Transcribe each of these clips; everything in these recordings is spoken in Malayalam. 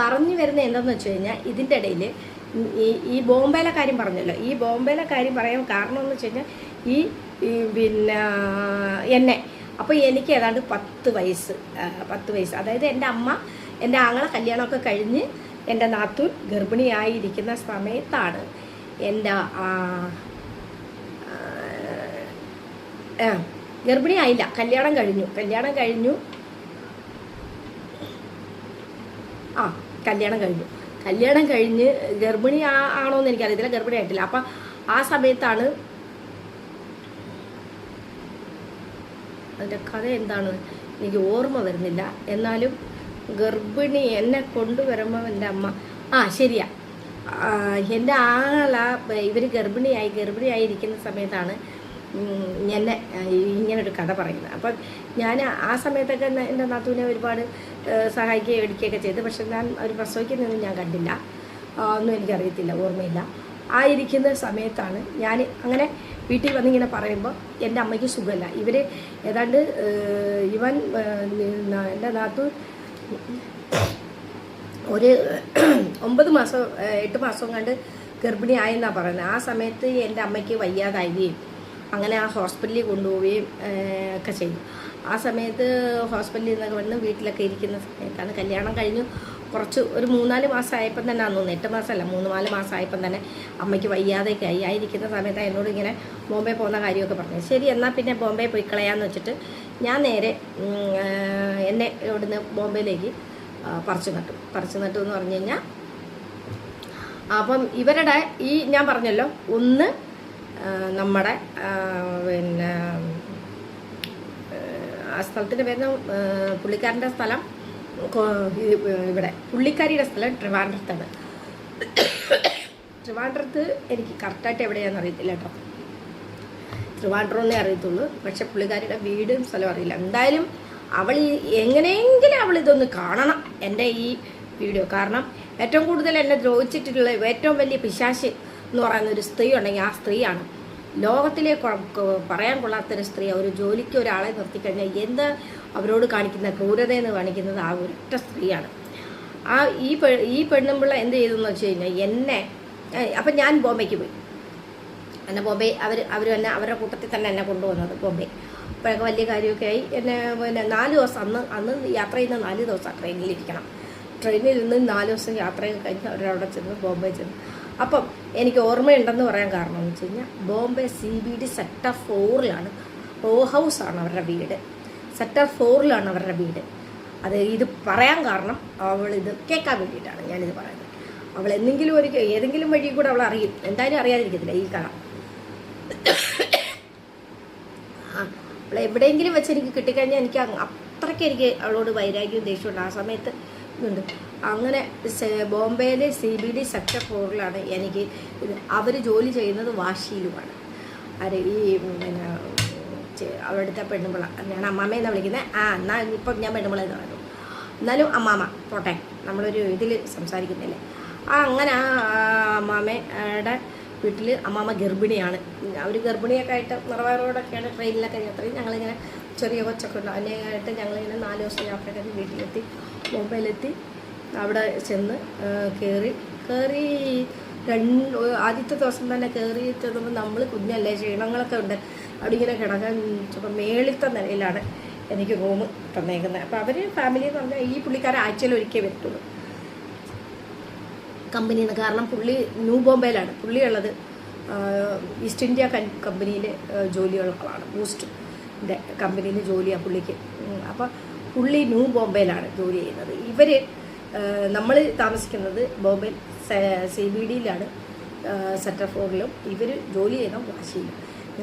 പറഞ്ഞു വരുന്നത് എന്താണെന്ന് വെച്ച് കഴിഞ്ഞാൽ ഇതിന്റെ ഇടയിൽ ഈ ഈ ബോംബെയിലെ കാര്യം പറഞ്ഞല്ലോ. ഈ ബോംബെയിലെ കാര്യം പറയാൻ കാരണം എന്ന് വെച്ച് കഴിഞ്ഞാൽ ഈ പിന്നെ എന്നെ. അപ്പോൾ എനിക്ക് ഏതാണ്ട് പത്ത് വയസ്സ് പത്ത് വയസ്സ്. അതായത് എന്റെ അമ്മ എന്റെ ആങ്ങളെ കല്യാണമൊക്കെ കഴിഞ്ഞ് എന്റെ നാത്തൂൻ ഗർഭിണിയായിരിക്കുന്ന സമയത്താണ് എന്റെ ഗർഭിണിയായില്ല. കല്യാണം കഴിഞ്ഞു. കല്യാണം കഴിഞ്ഞു. ആ കല്യാണം കഴിഞ്ഞു. കല്യാണം കഴിഞ്ഞ് ഗർഭിണി ആണോന്ന് എനിക്കറിയത്തില്ല ഗർഭിണി ആയിട്ടില്ല. അപ്പം ആ സമയത്താണ് അതിന്റെ കഥ എന്താണ് എനിക്ക് ഓർമ്മ വരുന്നില്ല. എന്നാലും ഗർഭിണി എന്നെ കൊണ്ടുവരുമ്പോൾ എന്റെ അമ്മ ആ ശരിയാ. എന്റെ ആളാ ഇവർ ഗർഭിണിയായി ഗർഭിണിയായിരിക്കുന്ന സമയത്താണ് ആ, ഇങ്ങനൊരു കഥ പറയുന്നത്. അപ്പം ഞാൻ ആ സമയത്തൊക്കെ എന്റെ നാത്തൂനെ ഒരുപാട് സഹായിക്കുകയും എടുക്കുകയൊക്കെ ചെയ്ത്. പക്ഷെ ഞാൻ ഒരു പ്രസവിക്കുന്നതൊന്നും ഞാൻ കണ്ടില്ല. ഒന്നും എനിക്കറിയത്തില്ല ഓർമ്മയില്ല. ആയിരിക്കുന്ന സമയത്താണ് ഞാൻ അങ്ങനെ വീട്ടിൽ വന്നിങ്ങനെ പറയുമ്പോൾ എന്റെ അമ്മയ്ക്ക് സുഖമല്ല. ഇവർ ഏതാണ്ട് ഇവൻ എന്റെ നാത്തു ഒരു ഒമ്പത് മാസം എട്ട് മാസം കണ്ട് ഗർഭിണിയായെന്നാണ് പറയുന്നത്. ആ സമയത്ത് എന്റെ അമ്മയ്ക്ക് വയ്യാതാവുകയും അങ്ങനെ ആ ഹോസ്പിറ്റലിൽ കൊണ്ടുപോവുകയും ഒക്കെ ചെയ്തു. ആ സമയത്ത് ഹോസ്പിറ്റലിൽ നിന്നൊക്കെ വന്ന് വീട്ടിലൊക്കെ ഇരിക്കുന്ന സമയത്താണ് കല്യാണം കഴിഞ്ഞു. കുറച്ച് ഒരു മൂന്നാൽ മാസം ആയപ്പം തന്നെ അന്നൊന്ന് എട്ട് മാസമല്ല മൂന്ന് നാല് മാസം ആയപ്പം തന്നെ അമ്മയ്ക്ക് വയ്യാതെയൊക്കെ ആയി. ആയിരിക്കുന്ന സമയത്ത് എന്നോട് ഇങ്ങനെ ബോംബെ പോകുന്ന കാര്യമൊക്കെ പറഞ്ഞു ശരി എന്നാൽ പിന്നെ ബോംബെ പോയി കളയാന്ന് വെച്ചിട്ട് ഞാൻ നേരെ എന്നെ ഇവിടുന്ന് ബോംബെയിലേക്ക് പറിച്ചു നട്ടു. പറിച്ചു നട്ടു എന്ന് പറഞ്ഞു കഴിഞ്ഞാൽ അപ്പം ഇവരുടെ ഈ ഞാൻ പറഞ്ഞല്ലോ ഒന്ന് നമ്മുടെ പിന്നെ ആ സ്ഥലത്തിന്റെ പേര് പുള്ളിക്കാരന്റെ സ്ഥലം ഇവിടെ പുള്ളിക്കാരിയുടെ സ്ഥലം ട്രിവാൻഡ്രത്താണ്. ട്രിവാൻഡ്രത്ത് എനിക്ക് കറക്റ്റായിട്ട് എവിടെയാണെന്ന് അറിയത്തില്ല കേട്ടോ. ട്രിവാൻഡ്രമെന്നേ അറിയത്തുള്ളൂ. പക്ഷെ പുള്ളിക്കാരിയുടെ വീടും സ്ഥലം അറിയില്ല. എന്തായാലും അവൾ എങ്ങനെയെങ്കിലും അവൾ ഇതൊന്ന് കാണണം എന്റെ ഈ വീഡിയോ. കാരണം ഏറ്റവും കൂടുതൽ എന്നെ ദ്രോഹിച്ചിട്ടുള്ള ഏറ്റവും വലിയ പിശാശ് എന്ന് പറയുന്ന ഒരു സ്ത്രീ ഉണ്ടെങ്കിൽ ആ സ്ത്രീയാണ് ലോകത്തിലെ പറയാൻ കൊള്ളാത്തൊരു സ്ത്രീ ഒരു ജോലിക്ക് ഒരാളെ നിർത്തിക്കഴിഞ്ഞാൽ എന്ത് അവരോട് കാണിക്കുന്ന ക്രൂരത എന്ന് കാണിക്കുന്നത് ആ ഒരൊറ്റ സ്ത്രീയാണ്. ആ ഈ പെ ഈ പെണ്ണുമ്പിള്ള എന്ത് ചെയ്തു എന്ന് വെച്ച് കഴിഞ്ഞാൽ എന്നെ അപ്പം ഞാൻ ബോംബെക്ക് പോയി. എന്നെ ബോംബെ അവർ അവർ തന്നെ അവരുടെ കൂട്ടത്തിൽ തന്നെ എന്നെ കൊണ്ടുവന്നത് ബോംബെ. അപ്പോഴൊക്കെ വലിയ കാര്യമൊക്കെ ആയി. എന്നെ പിന്നെ നാല് ദിവസം അന്ന് അന്ന് യാത്ര ചെയ്യുന്ന നാല് ദിവസം ട്രെയിനിലിരിക്കണം ട്രെയിനിൽ നിന്ന് നാല് ദിവസം യാത്രയൊക്കെ കഴിഞ്ഞ് അവരവിടെ ചെന്ന് ബോംബെ ചെന്നു അപ്പം എനിക്ക് ഓർമ്മയുണ്ടെന്ന് പറയാൻ കാരണം എന്ന് വെച്ച് കഴിഞ്ഞാൽ Bombay C B D sector ഫോറിലാണ് row ഹൗസാണ് അവരുടെ വീട്. സെക്ടർ ഫോറിലാണ് അവരുടെ വീട്. അത് ഇത് പറയാൻ കാരണം അവൾ ഇത് കേൾക്കാൻ വേണ്ടിയിട്ടാണ് ഞാനിത് പറയുന്നത്. അവൾ എന്തെങ്കിലും ഒരു ഏതെങ്കിലും വഴി കൂടെ അവൾ അറിയും എന്തായാലും അറിയാതിരിക്കത്തില്ല ഈ കഥ. അവളെ എവിടെയെങ്കിലും വെച്ച് എനിക്ക് കിട്ടിക്കഴിഞ്ഞാൽ എനിക്ക് അത്രയ്ക്ക് എനിക്ക് അവളോട് വൈരാഗ്യവും ദേഷ്യമുണ്ട് ആ സമയത്ത് ഇതുണ്ട് അങ്ങനെ ബോംബെയിലെ സി ബി ഡി സെക്ടർ ഫോറിലാണ് എനിക്ക് അവർ ജോലി ചെയ്യുന്നത് വാശിയിലുമാണ്. അത് ഈ പിന്നെ അവിടുത്തെ പെണ്ണുമ്പിള ഞാൻ അമ്മാമ്മയെന്നാണ് വിളിക്കുന്നത് ആ എന്നാൽ ഇപ്പം ഞാൻ പെണ്ണുമ്പിള എന്ന് പറഞ്ഞു എന്നാലും അമ്മാമ്മ പോട്ടെ നമ്മളൊരു ഇതിൽ സംസാരിക്കുന്നില്ലേ? ആ അങ്ങനെ ആ അമ്മാമ്മയുടെ വീട്ടിൽ അമ്മാമ്മ ഗർഭിണിയാണ്. അവർ ഗർഭിണിയൊക്കെ ആയിട്ട് നിറവേറോടൊക്കെയാണ് ട്രെയിനിലൊക്കെ യാത്രയും ഞങ്ങളിങ്ങനെ ചെറിയ കൊച്ചൊക്കെ ഉണ്ട്. അതിനായിട്ട് ഞങ്ങളിങ്ങനെ നാല് ദിവസം യാത്ര കഴിഞ്ഞ് വീട്ടിലെത്തി. മുംബൈയിലെത്തി അവിടെ ചെന്ന് കയറി കയറി രണ്ട് ആദ്യത്തെ ദിവസം തന്നെ കയറി ചെന്നപ്പോൾ നമ്മൾ കുഞ്ഞല്ലേ ക്ഷീണങ്ങളൊക്കെ ഉണ്ട്. അവിടെ ഇങ്ങനെ കിടക്കാൻ ചിലപ്പോൾ മേളിത്ത നിലയിലാണ് എനിക്ക് റൂം തന്നേക്കുന്നത് അപ്പോൾ അവർ ഫാമിലി എന്ന് പറഞ്ഞാൽ ഈ പുള്ളിക്കാരെ ആഴ്ചയിൽ ഒരിക്കൽ വരത്തുള്ളൂ. കമ്പനിയിൽ നിന്ന് കാരണം പുള്ളി ന്യൂ ബോംബെയിലാണ്. പുള്ളിയുള്ളത് ഈസ്റ്റ് ഇന്ത്യ കമ്പനിയിലെ ജോലിയുള്ള ആളാണ് ബൂസ്റ്റിന്റെ കമ്പനിയിൽ ജോലിയാണ് പുള്ളിക്ക്. അപ്പോൾ പുള്ളി ന്യൂ ബോംബെയിലാണ് ജോലി ചെയ്യുന്നത്. ഇവർ നമ്മൾ താമസിക്കുന്നത് ബോംബെ സി ബി ഡിയിലാണ് സെക്ടർ ഫോറിലും ഇവർ ജോലി ചെയ്യുന്ന വാശിയിലും.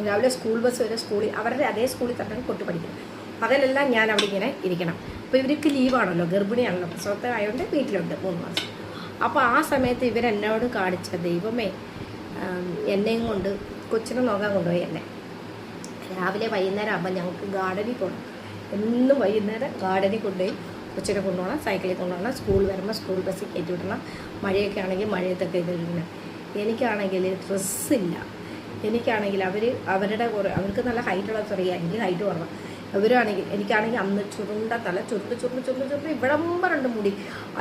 രാവിലെ സ്കൂൾ ബസ് വരെ സ്കൂളിൽ അവരുടെ അതേ സ്കൂളിൽ തന്നെ കൊട്ടു പഠിക്കുന്നത് പകലെല്ലാം ഞാൻ അവിടെ ഇങ്ങനെ ഇരിക്കണം. അപ്പോൾ ഇവർക്ക് ലീവാണല്ലോ ഗർഭിണിയാണല്ലോ പ്രസവത്തെ ആയതുകൊണ്ട് വീട്ടിലുണ്ട് മൂന്ന് മാസം. അപ്പോൾ ആ സമയത്ത് ഇവരെന്നോട് കാണിച്ച ദൈവമേ എന്നെയും കൊണ്ട് കൊച്ചിനെ നോക്കാൻ കൊണ്ടുപോയി എന്നെ. രാവിലെ വൈകുന്നേരം ആകുമ്പോൾ ഞങ്ങൾക്ക് ഗാർഡനിൽ പോകണം എന്നും വൈകുന്നേരം ഗാർഡനിൽ കൊണ്ടുപോയി കൊച്ചിനെ കൊണ്ടുപോകണം സൈക്കിളിൽ കൊണ്ടുപോകണം സ്കൂൾ വരുമ്പോൾ സ്കൂൾ ബസ്സിൽ കയറ്റി വിടണം. മഴയൊക്കെ ആണെങ്കിൽ മഴയത്തൊക്കെ ഇത് ഇടണം. എനിക്കാണെങ്കിൽ ഡ്രസ്സില്ല. എനിക്കാണെങ്കിൽ അവർ അവരുടെ കുറേ അവർക്ക് നല്ല ഹൈറ്റുള്ള ചെറിയ എനിക്ക് ഹൈറ്റ് കുറവാണ് ഇവരാണെങ്കിൽ എനിക്കാണെങ്കിൽ അന്ന് ചുരുണ്ട തല ചുരുണ്ട് ചുരുണ്ട് ചുരുണ്ട് ചുരുണ്ട് ഇവിടംബറുണ്ട് മുടി.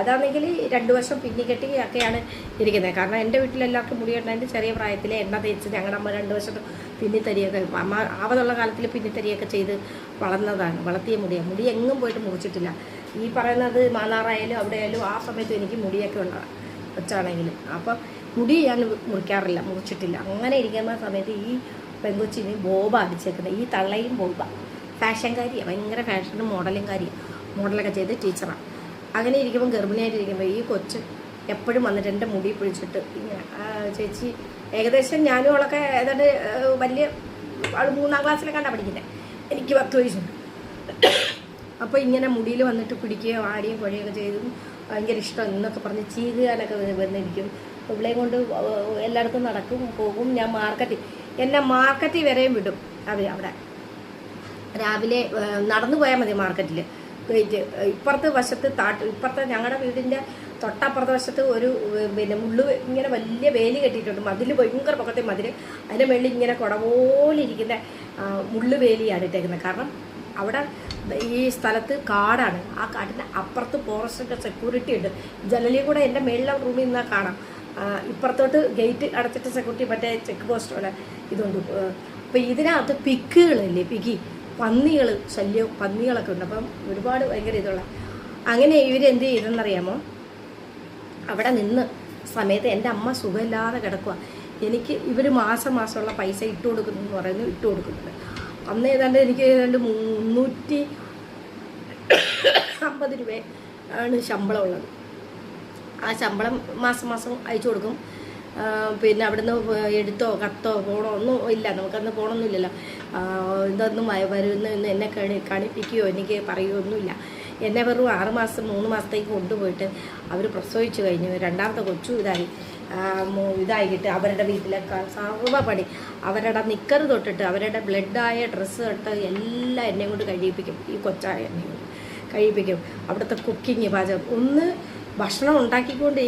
അതാണെങ്കിൽ രണ്ട് വർഷം പിന്നി കെട്ടി ഒക്കെയാണ് ഇരിക്കുന്നത്. കാരണം എന്റെ വീട്ടിലെല്ലാവർക്കും മുടി കെട്ടാന്റെ ചെറിയ പ്രായത്തിൽ എണ്ണ തേച്ച് ഞങ്ങളുടെ അമ്മ രണ്ട് വർഷം പിന്നിത്തരിയൊക്കെ അമ്മ ആവതുള്ള കാലത്തിൽ പിന്നിത്തരിയൊക്കെ ചെയ്ത് വളർന്നതാണ്. വളർത്തിയ മുടിയാണ് മുടി എങ്ങും പോയിട്ട് മുറിച്ചിട്ടില്ല. ഈ പറയുന്നത് മാന്നാറായാലും അവിടെ ആയാലും ആ സമയത്ത് എനിക്ക് മുടിയൊക്കെ ഉള്ളതാണ് കൊച്ചാണെങ്കിലും. അപ്പം മുടി ഞാൻ മുറിക്കാറില്ല. മുറിച്ചിട്ടില്ല. അങ്ങനെ ഇരിക്കുന്ന സമയത്ത് ഈ പെങ്കൊച്ചിന് ബോബ അടിച്ചേക്കുന്നത്. ഈ തള്ളയും ബോബ. ഫാഷൻകാരിയാണ് ഭയങ്കര ഫാഷനും മോഡലും കാര്യമാണ് മോഡലൊക്കെ ചെയ്ത് ടീച്ചറാണ് അങ്ങനെ ഇരിക്കുമ്പോൾ ഗർഭിണിയായിട്ടിരിക്കുമ്പോൾ ഈ കൊച്ച് എപ്പോഴും വന്നിട്ട് എന്റെ മുടി പിടിച്ചിട്ട് ഇങ്ങനെ "ആ, ചേച്ചി ഏകദേശം ഞാനും അവളൊക്കെ ഏതാണ്ട് വലിയ അവൾ മൂന്നാം ക്ലാസ്സിലൊക്കെയാണ് പഠിക്കുന്നത് എനിക്ക് പത്ത് വയസ്സുണ്ട്. അപ്പോൾ ഇങ്ങനെ മുടിയിൽ വന്നിട്ട് പിടിക്കുകയോ ആടിയും കുഴയൊക്കെ ചെയ്തും ഭയങ്കര ഇഷ്ടം എന്നൊക്കെ പറഞ്ഞ് ചീകുകാനൊക്കെ വന്നിരിക്കും. ഇവിളെയും കൊണ്ട് എല്ലായിടത്തും നടക്കും പോകും. ഞാൻ മാർക്കറ്റിൽ എന്നെ മാർക്കറ്റിൽ വരെയും വിടും. അവർ അവിടെ. രാവിലെ നടന്നു പോയാൽ മതി മാർക്കറ്റിൽ ഇപ്പുറത്ത് വശത്ത് താട്ട് ഇപ്പുറത്തെ ഞങ്ങളുടെ വീടിന്റെ തൊട്ടപ്പുറത്തെ വശത്ത് ഒരു പിന്നെ മുള്ളു ഇങ്ങനെ വലിയ വേലി കെട്ടിയിട്ടുണ്ട്. മതിൽ ഭയങ്കര പൊക്കത്തെ മതിൽ അതിന്റെ മുകളിൽ ഇങ്ങനെ കുട പോലെ ഇരിക്കുന്ന ആ, മുള്ളു വേലിയാണ് ഇട്ടേക്കുന്നത്. കാരണം അവിടെ ഈ സ്ഥലത്ത് കാടാണ്. ആ കാട്ടിന്റെ അപ്പുറത്ത് ഫോറസ്റ്റിന്റെ സെക്യൂരിറ്റി ഉണ്ട്. ജനലിൽ കൂടെ എന്റെ മേളിലെ റൂമിൽ നിന്നാൽ കാണാം. ഇപ്പുറത്തോട്ട് ഗേറ്റ് അടച്ചിട്ട് സെക്യൂരിറ്റി മറ്റേ ചെക്ക് പോസ്റ്റ് പോലെ ഇതുണ്ട്. അപ്പോൾ ഇതിനകത്ത് പിക്കുകളില്ലേ പിക്കി? പന്നികൾ ശല്യം പന്നികളൊക്കെ ഉണ്ട്. അപ്പം ഒരുപാട് ഭയങ്കര ഇതുള്ള അങ്ങനെ ഇവരെന്ത് ചെയ്തെന്നറിയാമോ? അവിടെ നിന്ന് സമയത്ത് എന്റെ അമ്മ സുഖമില്ലാതെ കിടക്കുക എനിക്ക് ഇവർ മാസം മാസമുള്ള പൈസ ഇട്ട് കൊടുക്കുന്നു എന്ന് പറയുന്നു ഇട്ട് കൊടുക്കുന്നുണ്ട്. അന്ന് ഏതാണ്ട് എനിക്ക് ഏതാണ്ട് മുന്നൂറ്റി അമ്പത് രൂപ ആണ് ശമ്പളം ഉള്ളത് ആ ശമ്പളം മാസം മാസം അയച്ചു കൊടുക്കും. പിന്നെ അവിടുന്ന് എടുത്തോ കത്തോ പോണോ ഒന്നും ഇല്ല. നമുക്കന്ന് പോകണമെന്നില്ലല്ലോ ഇതൊന്നും വരുന്ന എന്ന് കണി കണിപ്പിക്കുകയോ എനിക്ക് പറയുകയോ ഒന്നുമില്ല. എന്നെ വെറും ആറുമാസം മൂന്ന് മാസത്തേക്ക് കൊണ്ടുപോയിട്ട് അവർ പ്രസവിച്ചു കഴിഞ്ഞു. രണ്ടാമത്തെ കൊച്ചു ഇതായി. ഇതായിട്ട് അവരുടെ വീട്ടിലെ സർവ പണി. അവരുടെ നിക്കർ തൊട്ടിട്ട് അവരുടെ ബ്ലഡായ ഡ്രസ്സ് തൊട്ട് എല്ലാം എന്നെ കൊണ്ട് കഴിയിപ്പിക്കും. ഈ കൊച്ചായ എന്നെ കൊണ്ട് കഴിയിപ്പിക്കും. അവിടുത്തെ കുക്കിങ് പാചകം. ഒന്ന് ഭക്ഷണം ഉണ്ടാക്കിക്കൊണ്ട്.